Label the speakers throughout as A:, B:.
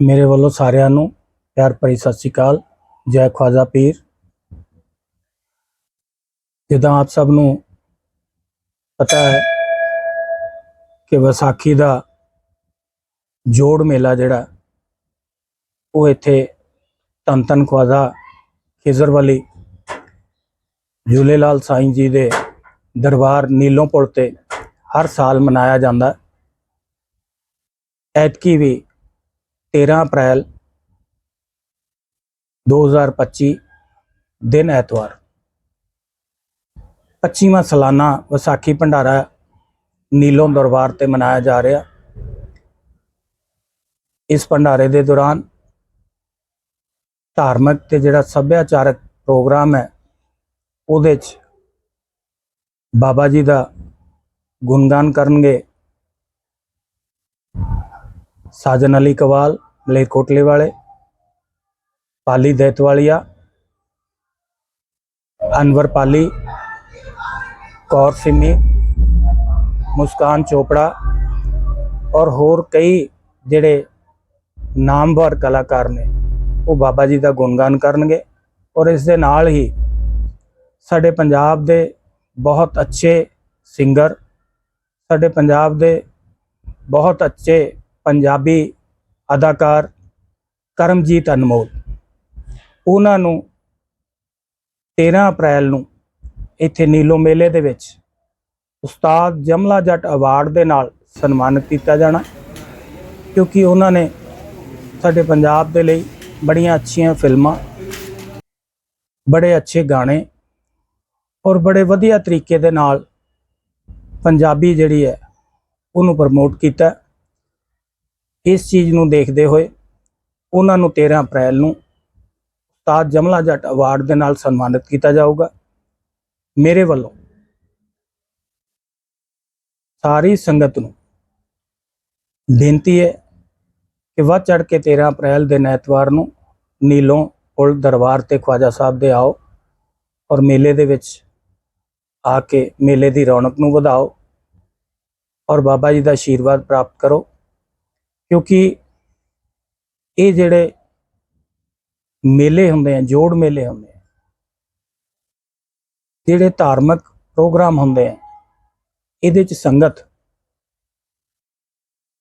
A: ਮੇਰੇ ਵੱਲੋਂ ਸਾਰਿਆਂ ਨੂੰ ਪਿਆਰ ਭਰੀ ਸਤਿ ਸ਼੍ਰੀ ਅਕਾਲ। ਜੈ ਖਵਾਜਾ ਪੀਰ। ਜਿੱਦਾਂ ਆਪ ਸਭ ਨੂੰ ਪਤਾ ਹੈ ਕਿ ਵਿਸਾਖੀ ਦਾ ਜੋੜ ਮੇਲਾ ਜਿਹੜਾ, ਉਹ ਇੱਥੇ ਧੰਨ ਧੰਨ ਖਵਾਜਾ ਖਿਜ਼ਰ ਵਾਲੀ ਝੂਲੇਲਾਲ ਸਾਈਂ ਜੀ ਦੇ ਦਰਬਾਰ ਨੀਲੋਂ ਪੁਲ ਤੇ ਹਰ ਸਾਲ ਮਨਾਇਆ ਜਾਂਦਾ। ਐਤਕੀ ਵੀ 13 ਅਪ੍ਰੈਲ 2025 ਦਿਨ ਐਤਵਾਰ। 25ਵਾਂ ਸਾਲਾਨਾ ਵਿਸਾਖੀ ਭੰਡਾਰਾ ਨੀਲੋਂ ਦਰਬਾਰ ਤੇ ਮਨਾਇਆ ਜਾ ਰਿਹਾ। ਇਸ ਭੰਡਾਰੇ ਦੇ ਦੌਰਾਨ ਧਾਰਮਿਕ ਤੇ ਜਿਹੜਾ ਸੱਭਿਆਚਾਰਕ ਪ੍ਰੋਗਰਾਮ ਹੈ, ਉਹਦੇ 'ਚ ਬਾਬਾ ਜੀ ਦਾ ਗੁਣਗਾਨ ਕਰਨਗੇ। ਸਾਜਨ ਅਲੀ ਕਵਾਲ ਮਲੇਰਕੋਟਲੇ ਵਾਲੇ, ਪਾਲੀ ਦੈਤਵਾਲੀਆ, ਅਨਵਰ ਪਾਲੀ, ਕੌਰ ਸਿੰਮੀ ਮੁਸਕਾਨ ਚੋਪੜਾ ਔਰ ਹੋਰ ਕਈ ਜਿਹੜੇ ਨਾਮਵਰ ਕਲਾਕਾਰ ਨੇ, ਉਹ ਬਾਬਾ ਜੀ ਦਾ ਗੁਣਗਾਨ ਕਰਨਗੇ ਔਰ ਇਸ ਦੇ ਨਾਲ ਹੀ ਸਾਡੇ ਪੰਜਾਬ ਦੇ ਬਹੁਤ ਅੱਛੇ ਸਿੰਗਰ, ਸਾਡੇ ਪੰਜਾਬ ਦੇ ਬਹੁਤ ਅੱਛੇ ਪੰਜਾਬੀ ਅਦਾਕਾਰ ਕਰਮਜੀਤ ਅਨਮੋਲ। ਉਹਨਾਂ ਨੂੰ 13 ਅਪ੍ਰੈਲ ਨੂੰ ਇੱਥੇ ਨੀਲੋ ਮੇਲੇ ਦੇ ਵਿੱਚ ਉਸਤਾਦ ਜਮਲਾ ਜੱਟ ਅਵਾਰਡ ਦੇ ਨਾਲ ਸਨਮਾਨਿਤ ਕੀਤਾ ਜਾਣਾ, ਕਿਉਂਕਿ ਉਹਨਾਂ ਨੇ ਸਾਡੇ ਪੰਜਾਬ ਦੇ ਲਈ ਬੜੀਆਂ ਅੱਛੀਆਂ ਫਿਲਮਾਂ, ਬੜੇ ਅੱਛੇ ਗਾਣੇ ਔਰ ਬੜੇ ਵਧੀਆ ਤਰੀਕੇ ਦੇ ਨਾਲ ਪੰਜਾਬੀ ਜਿਹੜੀ ਹੈ ਉਹਨੂੰ ਪ੍ਰਮੋਟ ਕੀਤਾ। ਇਸ ਚੀਜ਼ ਨੂੰ ਦੇਖਦੇ ਹੋਏ ਉਹਨਾਂ ਨੂੰ 13 ਅਪ੍ਰੈਲ ਨੂੰ ਉਸਤਾਦ ਜਮਲਾ ਜੱਟ ਅਵਾਰਡ ਦੇ ਨਾਲ ਸਨਮਾਨਿਤ ਕੀਤਾ ਜਾਊਗਾ। ਮੇਰੇ ਵੱਲੋਂ ਸਾਰੀ ਸੰਗਤ ਨੂੰ ਬੇਨਤੀ ਹੈ ਕਿ ਵੱਧ ਚੜ ਕੇ 13 ਅਪ੍ਰੈਲ ਦੇ ਐਤਵਾਰ ਨੂੰ ਨੀਲੋਂ ਪੁਲ ਦਰਬਾਰ ਤੇ ਖਵਾਜਾ ਸਾਹਿਬ ਦੇ ਆਓ ਔਰ ਮੇਲੇ ਦੇ ਵਿੱਚ ਆ ਕੇ ਮੇਲੇ ਦੀ ਰੌਣਕ ਨੂੰ ਵਧਾਓ ਔਰ ਬਾਬਾ ਜੀ ਦਾ ਆਸ਼ੀਰਵਾਦ ਪ੍ਰਾਪਤ ਕਰੋ। ਕਿਉਂਕਿ ਇਹ ਜਿਹੜੇ ਮੇਲੇ ਹੁੰਦੇ ਆ, ਜੋੜ ਮੇਲੇ ਹੁੰਦੇ ਆ, ਜਿਹੜੇ ਧਾਰਮਿਕ ਪ੍ਰੋਗਰਾਮ ਹੁੰਦੇ ਆ, ਇਹਦੇ ਚ ਸੰਗਤ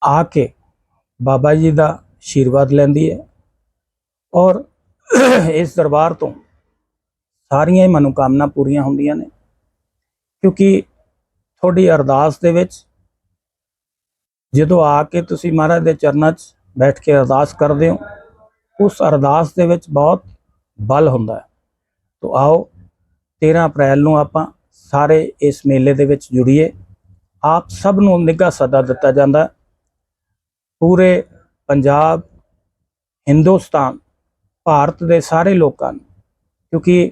A: ਆ ਕੇ ਬਾਬਾ ਜੀ ਦਾ ਆਸ਼ੀਰਵਾਦ ਲੈਂਦੀ ਹੈ ਔਰ ਇਸ ਦਰਬਾਰ ਤੋਂ ਸਾਰੀਆਂ ਹੀ ਮਨੋਕਾਮਨਾ ਪੂਰੀਆਂ ਹੁੰਦੀਆਂ ਨੇ ਕਿਉਂਕਿ ਤੁਹਾਡੀ ਅਰਦਾਸ ਦੇ ਵਿੱਚ ਜਦੋਂ ਆ ਕੇ ਤੁਸੀਂ ਮਹਾਰਾਜ ਦੇ ਚਰਨਾਂ 'ਚ ਬੈਠ ਕੇ ਅਰਦਾਸ ਕਰਦੇ ਹੋ, ਉਸ ਅਰਦਾਸ ਦੇ ਵਿੱਚ ਬਹੁਤ ਬਲ ਹੁੰਦਾ ਹੈ। ਤੋ ਆਓ 13 ਅਪ੍ਰੈਲ ਨੂੰ ਆਪਾਂ ਸਾਰੇ ਇਸ ਮੇਲੇ ਦੇ ਵਿੱਚ ਜੁੜੀਏ। ਆਪ ਸਭ ਨੂੰ ਨਿੱਘਾ ਸੱਦਾ ਦਿੱਤਾ ਜਾਂਦਾ ਪੂਰੇ ਪੰਜਾਬ, ਹਿੰਦੁਸਤਾਨ, ਭਾਰਤ ਦੇ ਸਾਰੇ ਲੋਕਾਂ ਨੂੰ, ਕਿਉਂਕਿ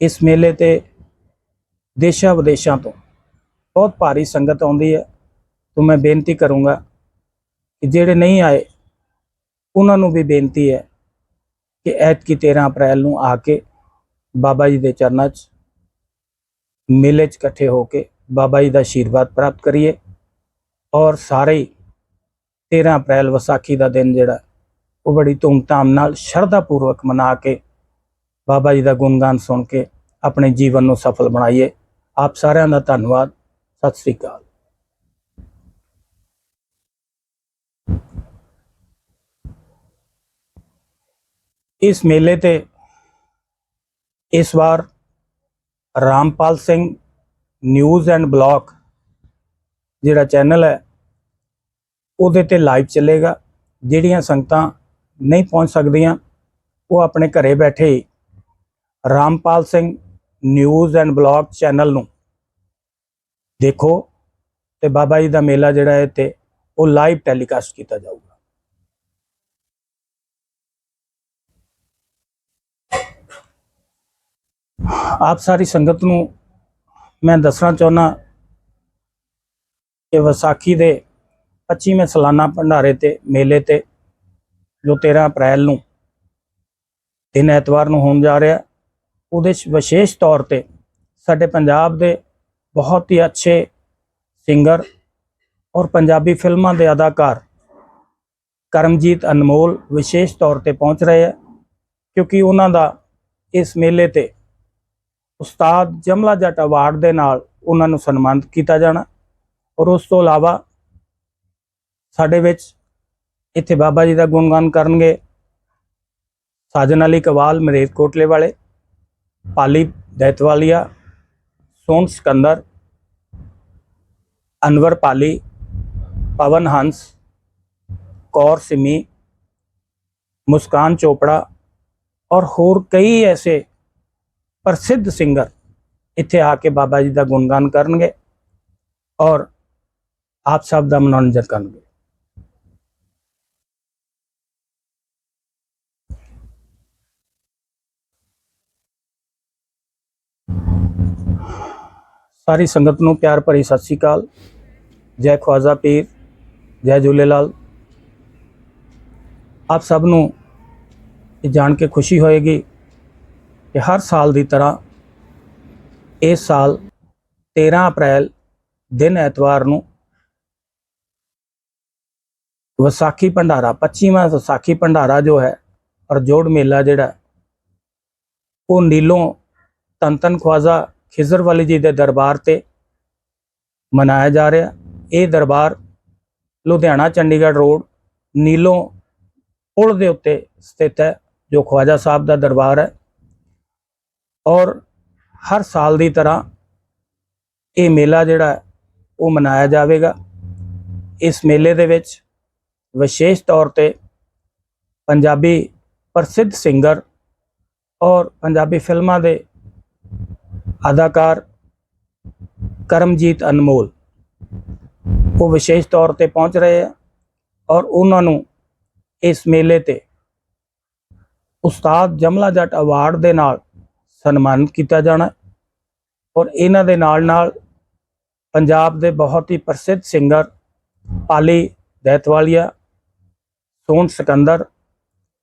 A: ਇਸ ਮੇਲੇ ਤੇ ਦੇਸ਼ਾਂ ਵਿਦੇਸ਼ਾਂ ਤੋਂ ਬਹੁਤ ਭਾਰੀ ਸੰਗਤ ਆਉਂਦੀ ਹੈ। ਤੋਂ ਮੈਂ ਬੇਨਤੀ ਕਰੂੰਗਾ ਕਿ ਜਿਹੜੇ ਨਹੀਂ ਆਏ ਉਹਨਾਂ ਨੂੰ ਵੀ ਬੇਨਤੀ ਹੈ ਕਿ ਐਤਕੀ 13 ਅਪ੍ਰੈਲ ਨੂੰ ਆ ਕੇ ਬਾਬਾ ਜੀ ਦੇ ਚਰਨਾਂ 'ਚ ਮੇਲੇ 'ਚ ਇਕੱਠੇ ਹੋ ਕੇ ਬਾਬਾ ਜੀ ਦਾ ਆਸ਼ੀਰਵਾਦ ਪ੍ਰਾਪਤ ਕਰੀਏ ਔਰ ਸਾਰੇ ਹੀ 13 ਅਪ੍ਰੈਲ ਵਿਸਾਖੀ ਦਾ ਦਿਨ ਜਿਹੜਾ ਉਹ ਬੜੀ ਧੂਮਧਾਮ ਨਾਲ ਸ਼ਰਧਾ ਪੂਰਵਕ ਮਨਾ ਕੇ ਬਾਬਾ ਜੀ ਦਾ ਗੁਣਗਾਨ ਸੁਣ ਕੇ ਆਪਣੇ ਜੀਵਨ ਨੂੰ ਸਫਲ ਬਣਾਈਏ ਆਪ ਸਾਰਿਆਂ ਦਾ ਧੰਨਵਾਦ ਸਤਿ ਸ੍ਰੀ ਅਕਾਲ ਇਸ ਮੇਲੇ ਤੇ ਇਸ ਵਾਰ Rampal Singh news and blog ਜਿਹੜਾ ਚੈਨਲ ਹੈ, ਉਹਦੇ ਤੇ ਲਾਈਵ ਚੱਲੇਗਾ। ਜਿਹੜੀਆਂ ਸੰਗਤਾਂ ਨਹੀਂ ਪਹੁੰਚ ਸਕਦੀਆਂ, ਉਹ ਆਪਣੇ ਘਰੇ ਬੈਠੇ ਹੀ Rampal Singh news and blog channel ਨੂੰ ਦੇਖੋ ਤੇ ਬਾਬਾ ਜੀ ਦਾ ਮੇਲਾ ਜਿਹੜਾ ਹੈ ਤੇ ਉਹ ਲਾਈਵ ਟੈਲੀਕਾਸਟ ਕੀਤਾ ਜਾਊਗਾ। ਆਪ ਸਾਰੀ ਸੰਗਤ ਨੂੰ ਮੈਂ ਦੱਸਣਾ ਚਾਹੁੰਦਾ ਕਿ ਵਿਸਾਖੀ ਦੇ 25ਵੇਂ ਸਾਲਾਨਾ ਭੰਡਾਰੇ ਤੇ ਮੇਲੇ ਤੇ ਜੋ 13 ਅਪ੍ਰੈਲ ਨੂੰ ਦਿਨ ਐਤਵਾਰ ਨੂੰ ਹੋਣ ਜਾ ਰਿਹਾ, ਉਹਦੇ 'ਚ ਵਿਸ਼ੇਸ਼ ਤੌਰ ਤੇ ਸਾਡੇ ਪੰਜਾਬ ਦੇ ਬਹੁਤ ਹੀ ਅੱਛੇ ਸਿੰਗਰ ਔਰ ਪੰਜਾਬੀ ਫਿਲਮਾਂ ਦੇ ਅਦਾਕਾਰ ਕਰਮਜੀਤ ਅਨਮੋਲ ਵਿਸ਼ੇਸ਼ ਤੌਰ ਤੇ ਪਹੁੰਚ ਰਹੇ ਹੈ ਕਿਉਂਕਿ ਉਹਨਾਂ ਦਾ ਇਸ ਮੇਲੇ ਤੇ ਉਸਤਾਦ ਜਮਲਾ ਜੱਟ ਅਵਾਰਡ ਦੇ ਨਾਲ ਉਹਨਾਂ ਨੂੰ ਸਨਮਾਨਿਤ ਕੀਤਾ ਜਾਣਾ। ਔਰ ਉਸ ਤੋਂ ਇਲਾਵਾ ਸਾਡੇ ਵਿੱਚ ਇੱਥੇ ਬਾਬਾ ਜੀ ਦਾ ਗੁਣਗਾਨ ਕਰਨਗੇ ਸਾਜਨ ਅਲੀ ਕਵਾਲ ਮਰੇਤ ਕੋਟਲੇ ਵਾਲੇ ਪਾਲੀ ਦੈਤਵਾਲੀਆ ਸੋਨ ਸਿਕੰਦਰ, ਅਨਵਰ ਪਾਲੀ, ਪਵਨ ਹੰਸ, ਕੌਰ ਸਿਮੀ, ਮੁਸਕਾਨ ਚੋਪੜਾ ਔਰ ਹੋਰ ਕਈ ਐਸੇ ਪ੍ਰਸਿੱਧ ਸਿੰਗਰ ਇੱਥੇ ਆ ਕੇ ਬਾਬਾ ਜੀ ਦਾ ਗੁਣਗਾਨ ਕਰਨਗੇ ਔਰ ਆਪ ਸਭ ਦਾ ਮਨੋਰੰਜਨ ਕਰਨਗੇ। ਸਾਰੀ ਸੰਗਤ ਨੂੰ ਪਿਆਰ ਭਰੀ ਸਤਿ ਸ੍ਰੀ ਅਕਾਲ। ਜੈ ਖਵਾਜਾ ਪੀਰ, ਜੈ ਝੂਲੇਲਾਲ ਆਪ ਸਭ ਨੂੰ ਇਹ ਜਾਣ ਕੇ ਖੁਸ਼ੀ ਹੋਏਗੀ ਕਿ ਹਰ ਸਾਲ ਦੀ ਤਰ੍ਹਾਂ ਇਸ ਸਾਲ 13 ਅਪ੍ਰੈਲ ਦਿਨ ਐਤਵਾਰ ਨੂੰ ਵਿਸਾਖੀ ਭੰਡਾਰਾ 25ਵਾਂ ਵਿਸਾਖੀ ਭੰਡਾਰਾ ਜੋ ਹੈ ਔਰ ਜੋੜ ਮੇਲਾ ਜਿਹੜਾ, ਉਹ ਨੀਲੋਂ ਧੰਨ ਧੰਨ ਖਵਾਜਾ ਖਿਜ਼ਰ ਵਾਲੀ ਜੀ ਦੇ ਦਰਬਾਰ ਤੇ ਮਨਾਇਆ ਜਾ ਰਿਹਾ। ਇਹ ਦਰਬਾਰ ਲੁਧਿਆਣਾ, ਚੰਡੀਗੜ੍ਹ ਰੋਡ, ਨੀਲੋਂ ਪੁਲ ਦੇ ਉੱਤੇ ਸਥਿਤ ਹੈ, ਜੋ ਖਵਾਜਾ ਸਾਹਿਬ ਦਾ ਦਰਬਾਰ ਹੈ। ਔਰ ਹਰ ਸਾਲ ਦੀ ਤਰ੍ਹਾਂ ਇਹ ਮੇਲਾ ਜਿਹੜਾ ਉਹ ਮਨਾਇਆ ਜਾਵੇਗਾ। ਇਸ ਮੇਲੇ ਦੇ ਵਿੱਚ ਵਿਸ਼ੇਸ਼ ਤੌਰ ਤੇ ਪੰਜਾਬੀ ਪ੍ਰਸਿੱਧ ਸਿੰਗਰ ਔਰ ਪੰਜਾਬੀ ਫਿਲਮਾਂ ਦੇ ਅਦਾਕਾਰ ਕਰਮਜੀਤ ਅਨਮੋਲ ਉਹ ਵਿਸ਼ੇਸ਼ ਤੌਰ ਤੇ ਪਹੁੰਚ ਰਹੇ ਆ ਔਰ ਉਹਨਾਂ ਨੂੰ ਇਸ ਮੇਲੇ ਤੇ ਉਸਤਾਦ ਜਮਲਾ ਜੱਟ ਅਵਾਰਡ ਦੇ ਨਾਲ ਸਨਮਾਨਿਤ ਕੀਤਾ ਜਾਣਾ ਔਰ ਇਹਨਾਂ ਦੇ ਨਾਲ ਨਾਲ ਪੰਜਾਬ ਦੇ ਬਹੁਤ ਹੀ ਪ੍ਰਸਿੱਧ ਸਿੰਗਰ ਪਾਲੀ ਦੈਤਵਾਲੀਆ ਸੋਨ ਸਿਕੰਦਰ,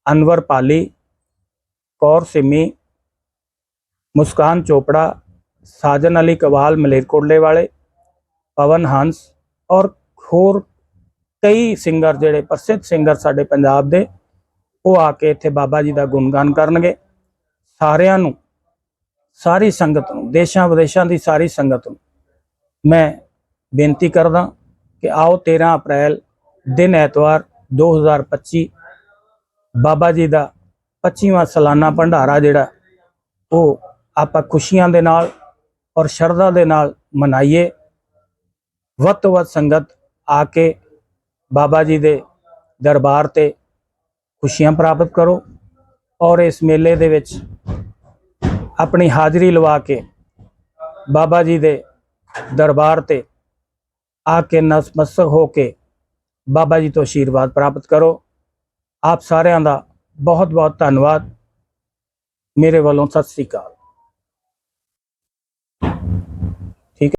A: ਅਨਵਰ ਪਾਲੀ, ਕੌਰ ਸਿਮੀ, ਮੁਸਕਾਨ ਚੋਪੜਾ, ਸਾਜਨ ਅਲੀ ਕਵਾਲ ਮਲੇਰਕੋਟਲੇ ਵਾਲੇ ਪਵਨ ਹੰਸ ਔਰ ਹੋਰ ਕਈ ਸਿੰਗਰ ਜਿਹੜੇ ਪ੍ਰਸਿੱਧ ਸਿੰਗਰ ਸਾਡੇ ਪੰਜਾਬ ਦੇ, ਉਹ ਆ ਕੇ ਇੱਥੇ ਬਾਬਾ ਜੀ ਦਾ ਗੁਣਗਾਨ ਕਰਨਗੇ। ਸਾਰਿਆਂ ਨੂੰ ਸਾਰੀ ਸੰਗਤ ਨੂੰ, ਦੇਸ਼ਾਂ ਵਿਦੇਸ਼ਾਂ ਦੀ ਸਾਰੀ ਸੰਗਤ ਨੂੰ ਮੈਂ ਬੇਨਤੀ ਕਰਦਾ ਕਿ ਆਓ 13 ਅਪ੍ਰੈਲ ਦਿਨ ਐਤਵਾਰ 2025 ਬਾਬਾ ਜੀ ਦਾ 25ਵਾਂ ਸਾਲਾਨਾ ਭੰਡਾਰਾ ਜਿਹੜਾ, ਉਹ ਆਪਾਂ ਖੁਸ਼ੀਆਂ ਦੇ ਨਾਲ ਔਰ ਸ਼ਰਧਾ ਦੇ ਨਾਲ ਮਨਾਈਏ। ਵੱਧ ਤੋਂ ਵੱਧ ਸੰਗਤ ਆ ਕੇ ਬਾਬਾ ਜੀ ਦੇ ਦਰਬਾਰ ਤੇ ਖੁਸ਼ੀਆਂ ਪ੍ਰਾਪਤ ਕਰੋ ਔਰ ਇਸ ਮੇਲੇ ਦੇ ਵਿੱਚ ਆਪਣੀ ਹਾਜ਼ਰੀ ਲਵਾ ਕੇ ਬਾਬਾ ਜੀ ਦੇ ਦਰਬਾਰ ਤੇ ਆ ਕੇ ਨਸਮਸਕ ਹੋ ਕੇ ਬਾਬਾ ਜੀ ਤੋਂ ਆਸ਼ੀਰਵਾਦ ਪ੍ਰਾਪਤ ਕਰੋ। ਆਪ ਸਾਰਿਆਂ ਦਾ ਬਹੁਤ ਬਹੁਤ ਧੰਨਵਾਦ। ਮੇਰੇ ਵੱਲੋਂ ਸਤਿ ਸ੍ਰੀ ਅਕਾਲ।